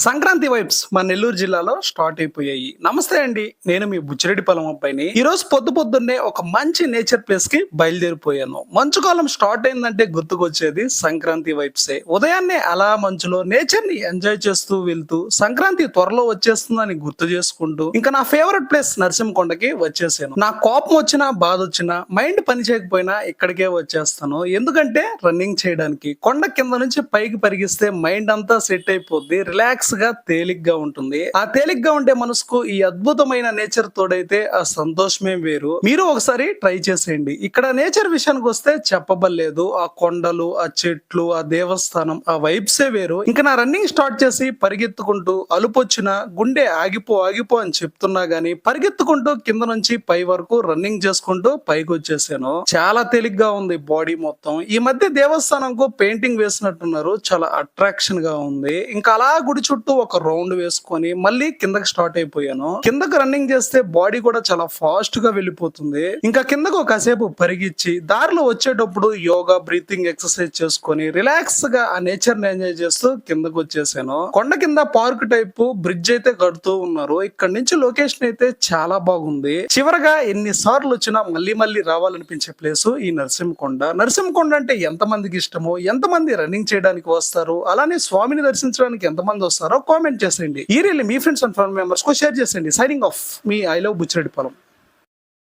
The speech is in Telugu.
సంక్రాంతి వైబ్స్ మా నెల్లూరు జిల్లాలో స్టార్ట్ అయిపోయాయి. నమస్తే అండి నేను మీ బుచ్చిరెడ్డి పొలం అబ్బాయిని. ఈ రోజు పొద్దు పొద్దున్నే ఒక మంచి నేచర్ ప్లేస్కి బయలుదేరిపోయాను. మంచు కాలం స్టార్ట్ అయిందంటే గుర్తుకొచ్చేది సంక్రాంతి వైబ్సే. ఉదయాన్నే అలా మంచులో నేచర్ని ఎంజాయ్ చేస్తూ వెళ్తూ సంక్రాంతి త్వరలో వచ్చేస్తుందని గుర్తు చేసుకుంటూ ఇంకా నా ఫేవరెట్ ప్లేస్ నరసింహకొండకి వచ్చేసాను. నా కోపం వచ్చినా బాధ వచ్చినా మైండ్ పని చేయకపోయినా ఇక్కడికే వచ్చేస్తాను. ఎందుకంటే రన్నింగ్ చేయడానికి కొండ కింద నుంచి పైకి పరిగిస్తే మైండ్ అంతా సెట్ అయిపోద్ది. రిలాక్స్ గా తేలిగ్గా ఉంటుంది. ఆ తేలిగ్గా ఉండే మనసుకు ఈ అద్భుతమైన నేచర్ తోడైతే ఆ సంతోషమే వేరు. మీరు ఒకసారి ట్రై చేసేయండి. ఇక్కడ నేచర్ విషయానికి వస్తే చెప్పబడలేదు. ఆ కొండలు ఆ చెట్లు ఆ దేవస్థానం ఆ వైబ్సే వేరు. ఇంకా నా రన్నింగ్ స్టార్ట్ చేసి పరిగెత్తుకుంటూ అలుపొచ్చిన గుండె ఆగిపో ఆగిపో అని చెప్తున్నా గానీ పరిగెత్తుకుంటూ కింద నుంచి పై వరకు రన్నింగ్ చేసుకుంటూ పైకి వచ్చేసాను. చాలా తేలిగ్గా ఉంది బాడీ మొత్తం. ఈ మధ్య దేవస్థానంకు పెయింటింగ్ వేసినట్టున్నారు. చాలా అట్రాక్షన్గా ఉంది. ఇంకా అలా గుడి చుట్టూ ఒక రౌండ్ వేసుకొని మళ్ళీ కిందకి స్టార్ట్ అయిపోయాను. కిందకు రన్నింగ్ చేస్తే బాడీ కూడా చాలా ఫాస్ట్గా వెళ్ళిపోతుంది. ఇంకా కిందకు కాసేపు పరిగిచ్చి దారిలో వచ్చేటప్పుడు యోగా బ్రీతింగ్ ఎక్సర్సైజ్ చేసుకొని రిలాక్స్గా ఆ నేచర్ని ఎంజాయ్ చేస్తూ కిందకు వచ్చేసాను. కొండ కింద పార్క్ టైప్ బ్రిడ్జ్ అయితే కడుతూ ఉన్నారు. ఇక్కడ నుంచి లొకేషన్ అయితే చాలా బాగుంది. చివరగా ఎన్ని సార్లు వచ్చినా మళ్ళీ మళ్ళీ రావాలనిపించే ప్లేస్ ఈ నరసింహకొండ. నరసింహకొండ అంటే ఎంత మందికి ఇష్టమో? ఎంత మంది రన్నింగ్ చేయడానికి వస్తారు? అలానే స్వామిని దర్శించడానికి ఎంత మంది వస్తారు? చేస్తారో కామెంట్ చేసేయండి ఈ రీల్ మీ ఫ్రెండ్స్ అండ్ ఫ్యామిలీ మెంబర్స్కు షేర్ చేసేయండి సైనింగ్ ఆఫ్ మీ ఐ లవ్ బుచ్చిరెడ్డి పొలం.